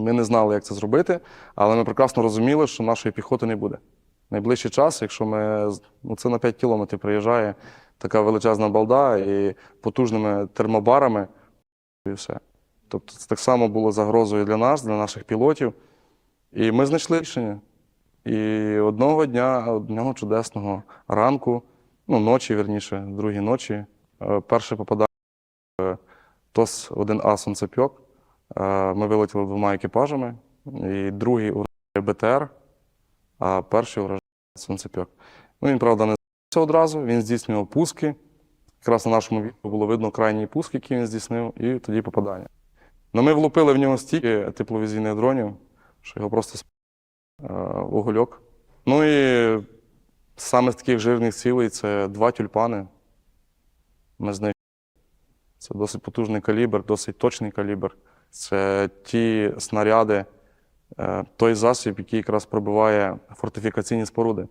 Ми не знали, як це зробити, але ми прекрасно розуміли, що нашої піхоти не буде. Найближчий час, якщо ми ну, це на 5 кілометрів приїжджає така величезна балда і потужними термобарами, і все. Тобто це так само було загрозою для нас, для наших пілотів. І ми знайшли рішення. І одного дня, одного чудесного ранку, ну, ночі, вірніше, другій ночі, е, перше попадання в ТОС-1А Сонцепьок. Е, Ми вилетіли двома екіпажами, і другий уражає БТР, а перший уражає Сонцепьок. Ну, він, правда, не з'явився одразу, він здійснював пуски. Якраз на нашому відео було видно крайній пуск, який він здійснив, і тоді попадання. Ну, ми влупили в нього стільки тепловізійних дронів, що його просто е, вугольок. Ну і саме з таких жирних цілей це два тюльпани. Ми знайшли. Це досить потужний калібр, досить точний калібр. Це ті снаряди, е, той засіб, який якраз пробиває фортифікаційні споруди.